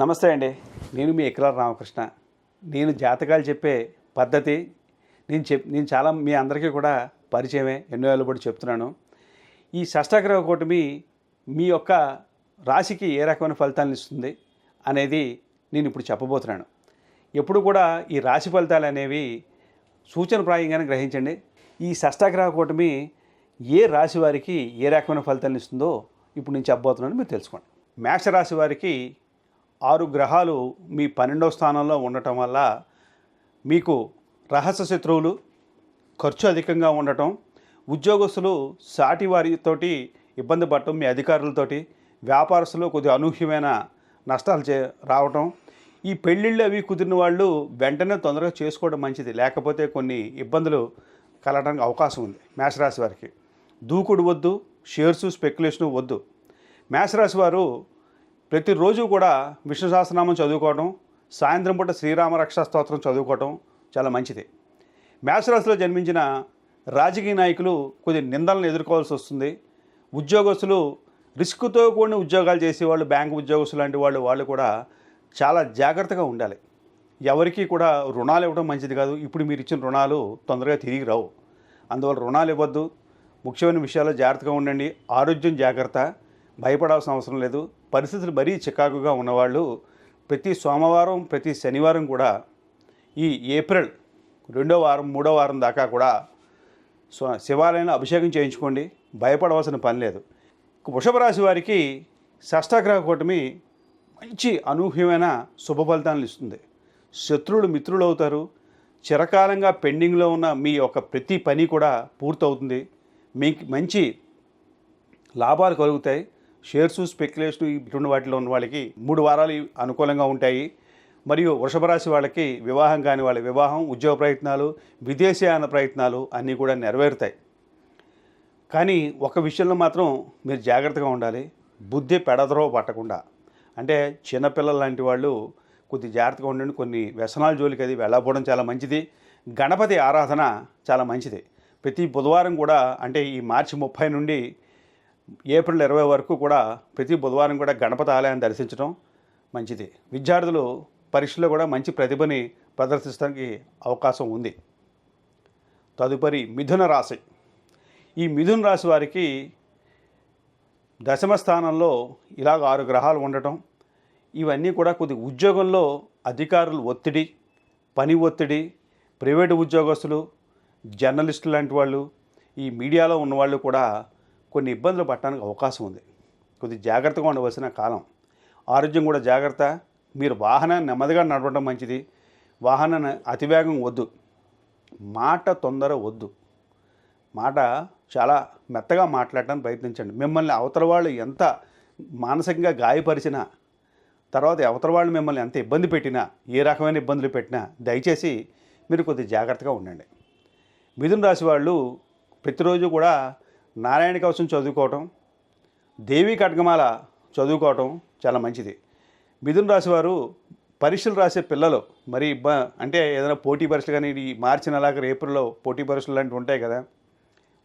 నమస్తే అండి. నేను మీ ఎకరాల రామకృష్ణ. నేను జాతకాలు చెప్పే పద్ధతి నేను చెప్ నేను చాలా మీ అందరికీ కూడా పరిచయమే ఎన్నో ఏళ్ళు కూడా చెప్తున్నాను. ఈ షష్టాగ్రహ కూటమి మీ యొక్క రాశికి ఏ రకమైన ఫలితాలను ఇస్తుంది అనేది నేను ఇప్పుడు చెప్పబోతున్నాను. ఎప్పుడు కూడా ఈ రాశి ఫలితాలు అనేవి సూచనప్రాయంగానే గ్రహించండి. ఈ షష్టాగ్రహ కూటమి ఏ రాశి వారికి ఏ రకమైన ఫలితాలను ఇస్తుందో ఇప్పుడు నేను చెప్పబోతున్నాను మీరు తెలుసుకోండి. మేషరాశి వారికి ఆరు గ్రహాలు మీ పన్నెండవ స్థానంలో ఉండటం వల్ల మీకు రహస్య శత్రువులు ఖర్చు అధికంగా ఉండటం ఉద్యోగస్తులు సాటి వారితోటి ఇబ్బంది పడటం మీ అధికారులతోటి వ్యాపారస్తులు కొద్దిగా అనూహ్యమైన నష్టాలు చే రావటం. ఈ పెళ్ళిళ్ళు అవి కుదిరిన వాళ్ళు వెంటనే తొందరగా చేసుకోవడం మంచిది. లేకపోతే కొన్ని ఇబ్బందులు కలగడానికి అవకాశం ఉంది మేషరాశి వారికి. దూకుడు వద్దు షేర్స్ స్పెక్యులేషన్ వద్దు. మేషరాశి వారు ప్రతిరోజు కూడా విష్ణు సహస్రనామం చదువుకోవడం సాయంత్రం పూట శ్రీరామ రక్షా స్తోత్రం చదువుకోవడం చాలా మంచిది. మేషరాశిలో జన్మించిన రాజకీయ నాయకులు కొద్ది నిందలను ఎదుర్కోవాల్సి వస్తుంది. ఉద్యోగస్తులు రిస్క్తో కూడిన ఉద్యోగాలు చేసేవాళ్ళు బ్యాంకు ఉద్యోగస్తులు లాంటి వాళ్ళు వాళ్ళు కూడా చాలా జాగ్రత్తగా ఉండాలి. ఎవరికీ కూడా రుణాలు ఇవ్వడం మంచిది కాదు. ఇప్పుడు మీరు ఇచ్చిన రుణాలు తొందరగా తిరిగి రావు. అందువల్ల రుణాలు ఇవ్వద్దు. ముఖ్యమైన విషయాల్లో జాగ్రత్తగా ఉండండి. ఆరోగ్యం జాగ్రత్త. భయపడాల్సిన అవసరం లేదు. పరిస్థితులు మరీ చికాకుగా ఉన్నవాళ్ళు ప్రతి సోమవారం ప్రతి శనివారం కూడా ఈ ఏప్రిల్ రెండో వారం మూడో వారం దాకా కూడా సో శివాలయంలో అభిషేకం చేయించుకోండి. భయపడవలసిన పని లేదు. వృషభ రాశి వారికి షష్టాగ్రహ కూటమి మంచి అనూహ్యమైన శుభ ఫలితాలను ఇస్తుంది. శత్రువులు మిత్రులు అవుతారు. చిరకాలంగా పెండింగ్లో ఉన్న మీ యొక్క ప్రతి పని కూడా పూర్తవుతుంది. మీకు మంచి లాభాలు కలుగుతాయి. షేర్స్ స్పెక్యులేషన్ ఇటువంటి వాటిలో ఉన్న వాళ్ళకి మూడు వారాలు అనుకూలంగా ఉంటాయి. మరియు వృషభ రాశి వాళ్ళకి వివాహం కాని వాళ్ళ వివాహం ఉద్యోగ ప్రయత్నాలు విదేశీయాన ప్రయత్నాలు అన్నీ కూడా నెరవేరుతాయి. కానీ ఒక విషయంలో మాత్రం మీరు జాగ్రత్తగా ఉండాలి. బుద్ధి పెడదరో పట్టకుండా. అంటే చిన్నపిల్లలు లాంటి వాళ్ళు కొద్ది జాగ్రత్తగా ఉండండి. కొన్ని వ్యసనాల జోలికి అది వెళ్ళకపోవడం చాలా మంచిది. గణపతి ఆరాధన చాలా మంచిది. ప్రతి బుధవారం కూడా అంటే ఈ మార్చి ముప్పై నుండి ఏప్రిల్ ఇరవై వరకు కూడా ప్రతి బుధవారం కూడా గణపతి ఆలయాన్ని దర్శించడం మంచిది. విద్యార్థులు పరీక్షలో కూడా మంచి ప్రతిభని ప్రదర్శించడానికి అవకాశం ఉంది. తదుపరి మిథున రాశి. ఈ మిథున రాశి వారికి దశమ స్థానంలో ఇలాగ ఆరు గ్రహాలు ఉండటం ఇవన్నీ కూడా కొద్ది ఉద్యోగంలో అధికారులు ఒత్తిడి పని ఒత్తిడి ప్రైవేటు ఉద్యోగస్తులు జర్నలిస్టులు లాంటి వాళ్ళు ఈ మీడియాలో ఉన్నవాళ్ళు కూడా కొన్ని ఇబ్బందులు పడటానికి అవకాశం ఉంది. కొద్ది జాగ్రత్తగా ఉండవలసిన కాలం. ఆరోగ్యం కూడా జాగ్రత్త. మీరు వాహనాన్ని నెమ్మదిగా నడవడం మంచిది. వాహనాన్ని అతివేగం వద్దు. మాట తొందర వద్దు. మాట చాలా మెత్తగా మాట్లాడడానికి ప్రయత్నించండి. మిమ్మల్ని అవతల వాళ్ళు ఎంత మానసికంగా గాయపరిచినా తర్వాత అవతల వాళ్ళు మిమ్మల్ని ఎంత ఇబ్బంది పెట్టినా ఏ రకమైన ఇబ్బందులు పెట్టినా దయచేసి మీరు కొద్దిగా జాగ్రత్తగా ఉండండి. మిథున రాశి వాళ్ళు ప్రతిరోజు కూడా నారాయణ కవచం చదువుకోవటం దేవి ఖడ్గమాల చదువుకోవటం చాలా మంచిది. మిథున రాశి వారు పరీక్షలు రాసే పిల్లలు మరి ఇబ్బ అంటే ఏదైనా పోటీ పరీక్షలు కానీ ఈ మార్చి నెలాఖరు ఏప్రిల్లో పోటీ పరీక్షలు లాంటివి ఉంటాయి కదా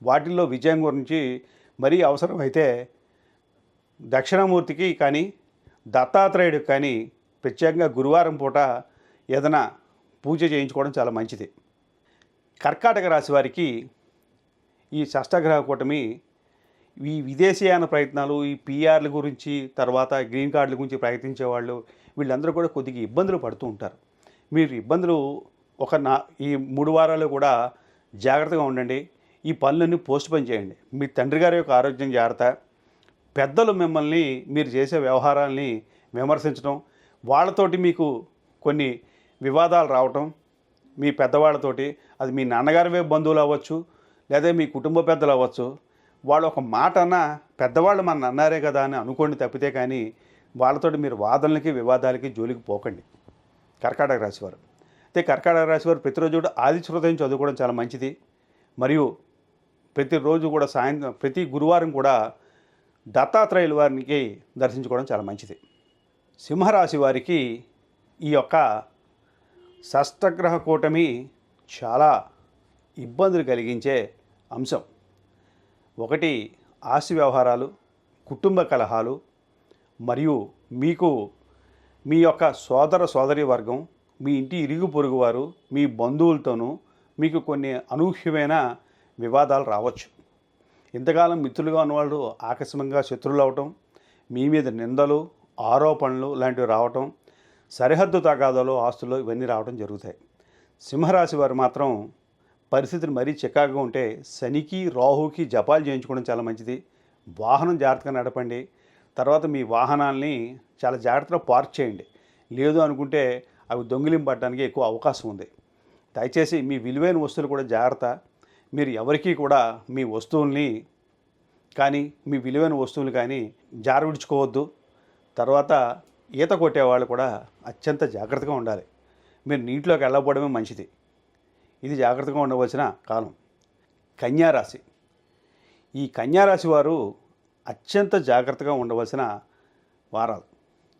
వాటిల్లో విజయం గురించి మరీ అవసరమైతే దక్షిణామూర్తికి కానీ దత్తాత్రేయుడికి కానీ ప్రత్యేకంగా గురువారం పూట ఏదైనా పూజ చేయించుకోవడం చాలా మంచిది. కర్కాటక రాశి వారికి ఈ షష్టగ్రహ కూటమి ఈ విదేశీయాన ప్రయత్నాలు ఈ పీఆర్ల గురించి తర్వాత గ్రీన్ కార్డుల గురించి ప్రయత్నించే వాళ్ళు వీళ్ళందరూ కూడా కొద్దిగా ఇబ్బందులు పడుతూ ఉంటారు. మీరు ఇబ్బందులు ఒక నా ఈ మూడు వారాలు కూడా జాగ్రత్తగా ఉండండి. ఈ పనులన్నీ పోస్ట్ పని చేయండి. మీ తండ్రి గారి యొక్క ఆరోగ్యం జాగ్రత్త. పెద్దలు మిమ్మల్ని మీరు చేసే వ్యవహారాల్ని విమర్శించడం వాళ్ళతోటి మీకు కొన్ని వివాదాలు రావటం మీ పెద్దవాళ్ళతోటి అది మీ నాన్నగారివే బంధువులు అవ్వచ్చు లేదా మీ కుటుంబ పెద్దలు అవ్వచ్చు వాళ్ళు ఒక మాట అన్నా పెద్దవాళ్ళు మన అన్నారే కదా అని అనుకోండి తప్పితే కానీ వాళ్ళతోటి మీరు వాదనలకి వివాదాలకి జోలికి పోకండి. కర్కాటక రాశి వారు. అయితే కర్కాటక రాశి వారు ప్రతిరోజు కూడా ఆదిశ్రోతం చదువుకోవడం చాలా మంచిది. మరియు ప్రతిరోజు కూడా సాయంత్రం ప్రతి గురువారం కూడా దత్తాత్రేయుల వారికి దర్శించుకోవడం చాలా మంచిది. సింహరాశి వారికి ఈ యొక్క షష్టగ్రహ కూటమి చాలా ఇబ్బందులు కలిగించే అంశం. ఒకటి ఆస్తి వ్యవహారాలు కుటుంబ కలహాలు మరియు మీకు మీ యొక్క సోదర సోదరి వర్గం మీ ఇంటి ఇరుగు పొరుగు వారు మీ బంధువులతోనూ మీకు కొన్ని అనూహ్యమైన వివాదాలు రావచ్చు. ఇంతకాలం మిత్రులుగా ఉన్నవాళ్ళు ఆకస్మికంగా శత్రువులు అవటం మీ మీద నిందలు ఆరోపణలు లాంటివి రావటం సరిహద్దు తగాదాలు ఆస్తులు ఇవన్నీ రావడం జరుగుతాయి. సింహరాశి వారు మాత్రం పరిస్థితులు మరీ చికాకుగా ఉంటే శనికి రాహుకి జపాలు చేయించుకోవడం చాలా మంచిది. వాహనం జాగ్రత్తగా నడపండి. తర్వాత మీ వాహనాల్ని చాలా జాగ్రత్తగా పార్క్ చేయండి. లేదు అనుకుంటే అవి దొంగిలింపడడానికి ఎక్కువ అవకాశం ఉంది. దయచేసి మీ విలువైన వస్తువులు కూడా జాగ్రత్త. మీరు ఎవరికీ కూడా మీ వస్తువుల్ని కానీ మీ విలువైన వస్తువులు కానీ జారవిడుచుకోవద్దు. తర్వాత ఈత కొట్టేవాళ్ళు కూడా అత్యంత జాగ్రత్తగా ఉండాలి. మీరు నీటిలోకి వెళ్ళకపోవడమే మంచిది. ఇది జాగ్రత్తగా ఉండవలసిన కాలం. కన్యారాశి ఈ కన్యారాశి వారు అత్యంత జాగ్రత్తగా ఉండవలసిన వారాలు.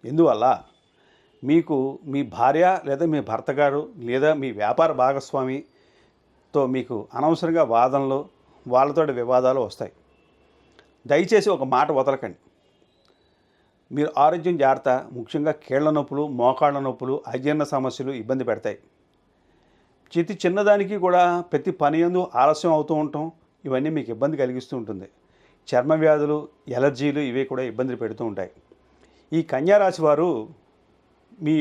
ఎందువల్ల? మీకు మీ భార్య లేదా మీ భర్త గారు లేదా మీ వ్యాపార భాగస్వామితో మీకు అనవసరంగా వాదనలు వాళ్ళతోటి వివాదాలు వస్తాయి. దయచేసి ఒక మాట వదలకండి. మీరు ఆరోగ్యం జాగ్రత్త ముఖ్యంగా కీళ్ళ నొప్పులు మోకాళ్ళ నొప్పులు అజీర్ణ సమస్యలు ఇబ్బంది పెడతాయి. చితి చిన్నదానికి కూడా ప్రతి పని ఎందు ఆలస్యం అవుతూ ఉంటాం. ఇవన్నీ మీకు ఇబ్బంది కలిగిస్తూ ఉంటుంది. చర్మ వ్యాధులు ఎలర్జీలు ఇవి కూడా ఇబ్బంది పెడుతూ ఉంటాయి. ఈ కన్యారాశి వారు మీ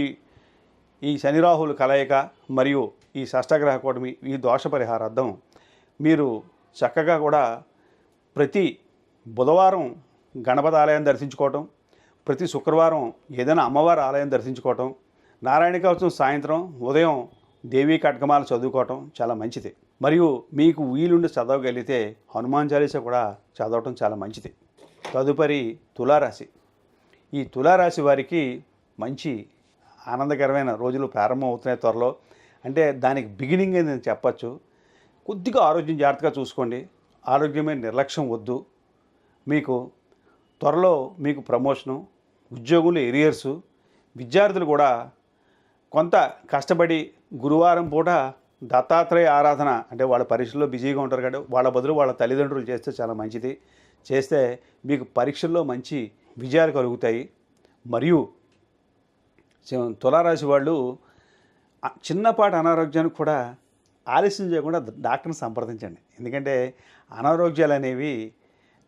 ఈ శని రాహుల కలయిక మరియు ఈ షష్టగ్రహ కూటమి ఈ దోష పరిహారార్థం మీరు చక్కగా కూడా ప్రతి బుధవారం గణపతి ఆలయం దర్శించుకోవటం ప్రతి శుక్రవారం ఏదైనా అమ్మవారి ఆలయం దర్శించుకోవటం నారాయణ కవచం సాయంత్రం ఉదయం దేవీ కట్కమాలు చదువుకోవటం చాలా మంచిది. మరియు మీకు వీలుండి చదవగలిగితే హనుమాన్ చాలీసా కూడా చదవటం చాలా మంచిది. తదుపరి తులారాశి. ఈ తులారాశి వారికి మంచి ఆనందకరమైన రోజులు ప్రారంభం అవుతున్నాయి త్వరలో. అంటే దానికి బిగినింగ్ అని నేను చెప్పచ్చు. కొద్దిగా ఆరోగ్యం జాగ్రత్తగా చూసుకోండి. ఆరోగ్యమైన నిర్లక్ష్యం వద్దు. మీకు త్వరలో మీకు ప్రమోషను ఉద్యోగులు ఎరియర్సు విద్యార్థులు కూడా కొంత కష్టపడి గురువారం పూట దత్తాత్రేయ ఆరాధన అంటే వాళ్ళ పరీక్షల్లో బిజీగా ఉంటారు కాబట్టి వాళ్ళ బదులు వాళ్ళ తల్లిదండ్రులు చేస్తే చాలా మంచిది. చేస్తే మీకు పరీక్షల్లో మంచి విజయాలు కలుగుతాయి. మరియు తులారాశి వాళ్ళు చిన్నపాటి అనారోగ్యానికి కూడా ఆలస్యం చేయకుండా డాక్టర్ని సంప్రదించండి. ఎందుకంటే అనారోగ్యాలు అనేవి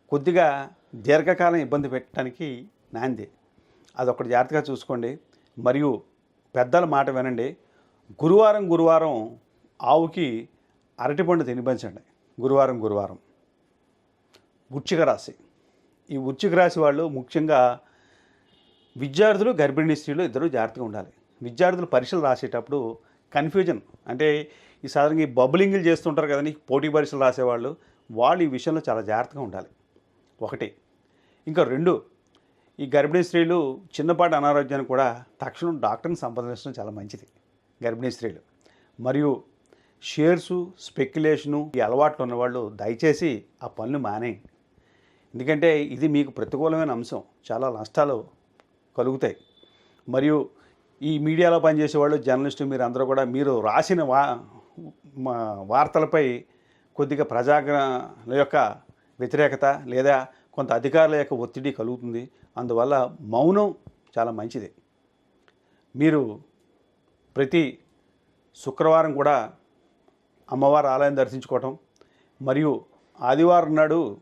కొద్దిగా దీర్ఘకాలం ఇబ్బంది పెట్టడానికి నాంది. అదొకటి జాగ్రత్తగా చూసుకోండి. మరియు పెద్దల మాట వినండి. గురువారం గురువారం ఆవుకి అరటిపండు తినిపించండి. గురువారం గురువారం. వృశ్చిక రాశి. ఈ వృశ్చిక రాశి వాళ్ళు ముఖ్యంగా విద్యార్థులు గర్భిణీ స్త్రీలు ఇద్దరు జాగ్రత్తగా ఉండాలి. విద్యార్థులు పరీక్షలు రాసేటప్పుడు కన్ఫ్యూజన్ అంటే ఈ సాధారణంగా ఈ బబులింగ్లు చేస్తుంటారు కదండి పోటీ పరీక్షలు రాసేవాళ్ళు వాళ్ళు ఈ విషయంలో చాలా జాగ్రత్తగా ఉండాలి. ఒకటి. ఇంకా రెండు. ఈ గర్భిణీ స్త్రీలు చిన్నపాటి అనారోగ్యాన్ని కూడా తక్షణం డాక్టర్ని సంప్రదించడం చాలా మంచిది. గర్భిణీ స్త్రీలు. మరియు షేర్సు స్పెక్యులేషను ఈ అలవాట్లు ఉన్నవాళ్ళు దయచేసి ఆ పనులు మానేయండి ఎందుకంటే ఇది మీకు ప్రతికూలమైన అంశం. చాలా నష్టాలు కలుగుతాయి. మరియు ఈ మీడియాలో పనిచేసే వాళ్ళు జర్నలిస్టు మీరు అందరూ కూడా మీరు రాసిన వా మా వార్తలపై కొద్దిగా ప్రజాగ్ర యొక్క వ్యతిరేకత లేదా కొంత అధికారుల యొక్క ఒత్తిడి కలుగుతుంది. అందువల్ల మౌనం చాలా మంచిది. మీరు ప్రతి శుక్రవారం కూడా అమ్మవారి ఆలయం దర్శించుకోవటం. మరియు ఆదివారం నాడు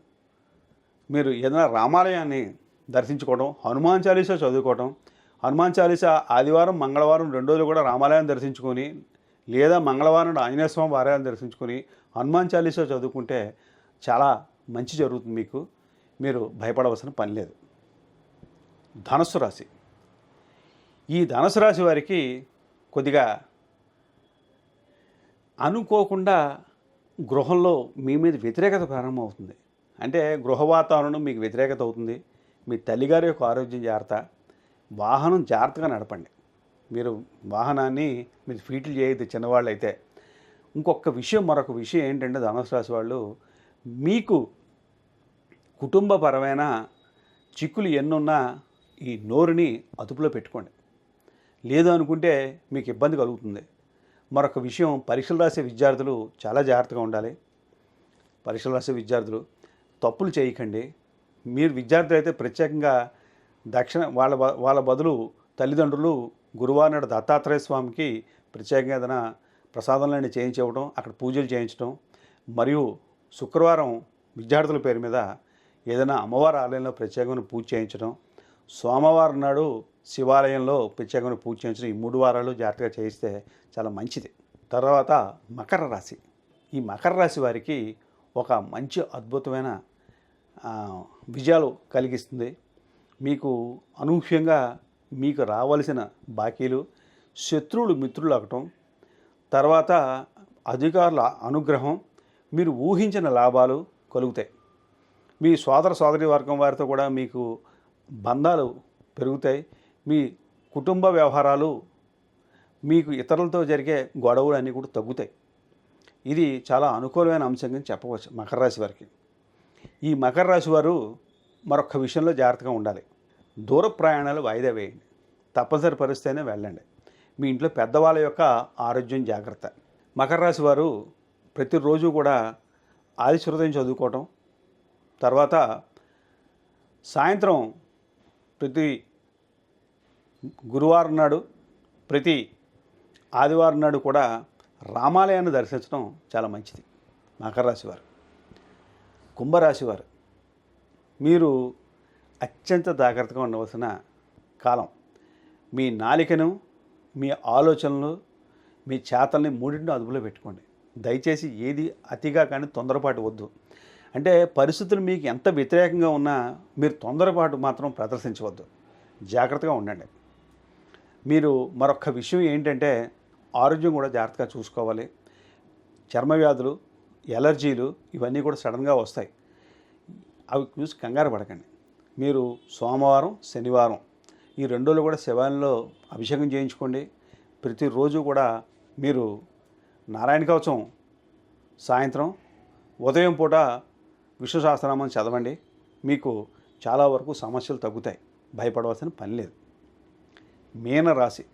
మీరు ఏదైనా రామాలయాన్ని దర్శించుకోవడం హనుమాన్ చాలీసా చదువుకోవటం హనుమాన్ చాలీసా ఆదివారం మంగళవారం రెండు రోజులు కూడా రామాలయం దర్శించుకొని లేదా మంగళవారం నాడు ఆంజనేయ స్వామి వారాలను దర్శించుకొని హనుమాన్ చాలీసా చదువుకుంటే చాలా మంచి జరుగుతుంది మీకు. మీరు భయపడవలసిన పని లేదు. ధనస్సు రాశి. ఈ ధనుసు రాశి వారికి కొద్దిగా అనుకోకుండా గృహంలో మీ మీద వ్యతిరేకత ప్రారంభమవుతుంది. అంటే గృహ వాతావరణం మీకు వ్యతిరేకత అవుతుంది. మీ తల్లిగారి యొక్క ఆరోగ్యం జాగ్రత్త. వాహనం జాగ్రత్తగా నడపండి. మీరు వాహనాన్ని మీరు ఫీట్లు చేయొద్దు చిన్నవాళ్ళు అయితే ఇంకొక విషయం మరొక విషయం ఏంటంటే ధనుసు రాశి వాళ్ళు మీకు కుటుంబపరమైన చిక్కులు ఎన్నున్నా ఈ నోరుని అదుపులో పెట్టుకోండి. లేదు అనుకుంటే మీకు ఇబ్బంది కలుగుతుంది. మరొక విషయం పరీక్షలు రాసే విద్యార్థులు చాలా జాగ్రత్తగా ఉండాలి. పరీక్షలు రాసే విద్యార్థులు తప్పులు చేయకండి. మీరు విద్యార్థులు అయితే ప్రత్యేకంగా దక్షిణ వాళ్ళ వాళ్ళ బదులు తల్లిదండ్రులు గురువారం నాడు దత్తాత్రేయ స్వామికి ప్రత్యేకంగా ఏదైనా ప్రసాదాలన్నీ చేయించవడం అక్కడ పూజలు చేయించడం మరియు శుక్రవారం విద్యార్థుల పేరు మీద ఏదైనా అమ్మవారి ఆలయంలో ప్రత్యేకమైన పూజ చేయించడం సోమవారం నాడు శివాలయంలో ప్రత్యేకమైన పూజ చేయించడం ఈ మూడు వారాలు జాగ్రత్తగా చేయిస్తే చాలా మంచిది. తర్వాత మకర రాశి. ఈ మకర రాశి వారికి ఒక మంచి అద్భుతమైన విజయాలు కలిగిస్తుంది. మీకు అనూహ్యంగా మీకు రావలసిన బాకీలు శత్రువులు మిత్రులు అవటం తర్వాత అధికారుల అనుగ్రహం మీరు ఊహించిన లాభాలు కలుగుతాయి. మీ సోదర సోదరి వర్గం వారితో కూడా మీకు బంధాలు పెరుగుతాయి. మీ కుటుంబ వ్యవహారాలు మీకు ఇతరులతో జరిగే గొడవలు అన్నీ కూడా తగ్గుతాయి. ఇది చాలా అనుకూలమైన అంశంగా చెప్పవచ్చు మకర రాశి వారికి. ఈ మకర రాశి వారు మరొక విషయంలో జాగ్రత్తగా ఉండాలి. దూర ప్రయాణాలు వాయిదా వేయండి. తప్పనిసరి పరిస్థితి వెళ్ళండి. మీ ఇంట్లో పెద్దవాళ్ళ యొక్క ఆరోగ్యం జాగ్రత్త. మకర రాశి వారు ప్రతిరోజు కూడా ఆదిశ్రుతం చదువుకోవటం తర్వాత సాయంత్రం ప్రతి గురువారం నాడు ప్రతి ఆదివారం నాడు కూడా రామాలయాన్ని దర్శించడం చాలా మంచిది. మకర రాశి వారు కుంభరాశి వారు మీరు అత్యంత జాగ్రత్తగా ఉండవలసిన కాలం. మీ నాలికను మీ ఆలోచనలు మీ చేతల్ని మూడింటిని అదుపులో పెట్టుకోండి. దయచేసి ఏది అతిగా కానీ తొందరపాటు వద్దు. అంటే పరిస్థితులు మీకు ఎంత వ్యతిరేకంగా ఉన్నా మీరు తొందరపాటు మాత్రం ప్రదర్శించవద్దు. జాగ్రత్తగా ఉండండి. మీరు మరొక విషయం ఏంటంటే ఆరోగ్యం కూడా జాగ్రత్తగా చూసుకోవాలి. చర్మ వ్యాధులు ఎలర్జీలు ఇవన్నీ కూడా సడన్గా వస్తాయి. అవి చూసి కంగారు పడకండి. మీరు సోమవారం శనివారం ఈ రెండు రోజులు కూడా శివాలయంలో అభిషేకం చేయించుకోండి. ప్రతిరోజు కూడా మీరు నారాయణ కవచం సాయంత్రం ఉదయం పూట విష్ణు సహస్రనామం చదవండి. మీకు చాలా వరకు సమస్యలు తగ్గుతాయి. భయపడవలసిన పని లేదు. మీనరాశి.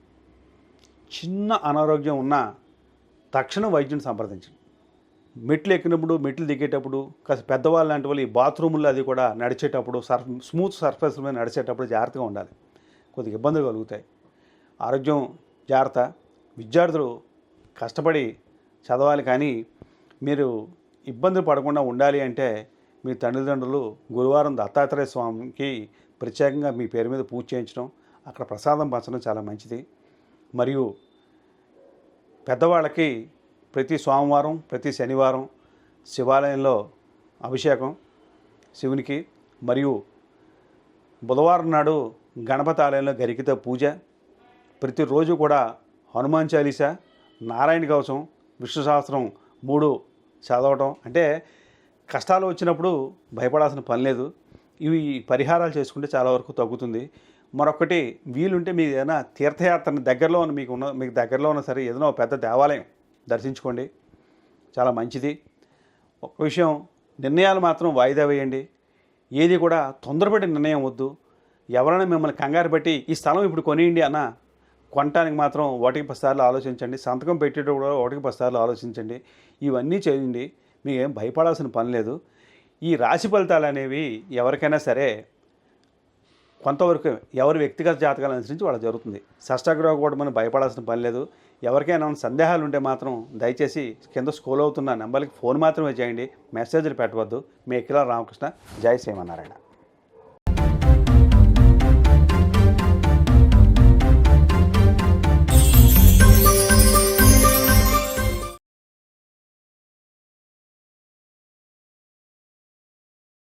చిన్న అనారోగ్యం ఉన్నా తక్షణం వైద్యుని సంప్రదించండి. మెట్లు ఎక్కినప్పుడు మెట్లు దిగేటప్పుడు కాస్త పెద్దవాళ్ళు లాంటి వాళ్ళు ఈ బాత్రూముల్లో అది కూడా నడిచేటప్పుడు సర్ఫ్ స్మూత్ సర్ఫేస్ మీద నడిచేటప్పుడు జాగ్రత్తగా ఉండాలి. కొద్దిగా ఇబ్బందులు కలుగుతాయి. ఆరోగ్యం జాగ్రత్త. విద్యార్థులు కష్టపడి చదవాలి కానీ మీరు ఇబ్బందులు పడకుండా ఉండాలి అంటే మీ తల్లిదండ్రులు గురువారం దత్తాత్రేయ స్వామికి ప్రత్యేకంగా మీ పేరు మీద పూజ చేయించడం అక్కడ ప్రసాదం పంచడం చాలా మంచిది. మరియు పెద్దవాళ్ళకి ప్రతి సోమవారం ప్రతి శనివారం శివాలయంలో అభిషేకం శివునికి. మరియు బుధవారం నాడు గణపతి ఆలయంలో గరికితో పూజ. ప్రతిరోజు కూడా హనుమాన్ చాలీస నారాయణ కవచం విష్ణు సహస్రం మూడు చదవటం. అంటే కష్టాలు వచ్చినప్పుడు భయపడాల్సిన పని లేదు. ఇవి పరిహారాలు చేసుకుంటే చాలా వరకు తగ్గుతుంది. మరొకటి వీలుంటే మీ ఏదైనా తీర్థయాత్ర దగ్గరలో ఉన్న మీకు ఉన్న మీకు దగ్గరలో ఉన్న సరే ఏదైనా ఒక పెద్ద దేవాలయం దర్శించుకోండి. చాలా మంచిది. ఒక విషయం నిర్ణయాలు మాత్రం వాయిదా వేయండి. ఏది కూడా తొందరపడి నిర్ణయం వద్దు. ఎవరైనా మిమ్మల్ని కంగారు పెట్టి ఈ స్థలం ఇప్పుడు కొనియండి అన్న కొనటానికి మాత్రం ఒకటికి పది సార్లు ఆలోచించండి. సంతకం పెట్టేటప్పుడు కూడా ఒకటికి పది సార్లు ఆలోచించండి. ఇవన్నీ చేయండి. మీకు ఏం భయపడాల్సిన పని లేదు. ఈ రాశి ఫలితాలు అనేవి ఎవరికైనా సరే కొంతవరకు ఎవరి వ్యక్తిగత జాతకాలు అనుసరించి వాళ్ళకి జరుగుతుంది. షష్టాగ్రహ కూడా మనం భయపడాల్సిన పని లేదు. ఎవరికైనా సందేహాలు ఉంటే మాత్రం దయచేసి కింద స్కూల్ అవుతున్న నెంబర్కి ఫోన్ మాత్రమే చేయండి. మెసేజ్లు పెట్టవద్దు. మీ ఎక్కిల రామకృష్ణ. జై శ్రీమన్నారాయణ.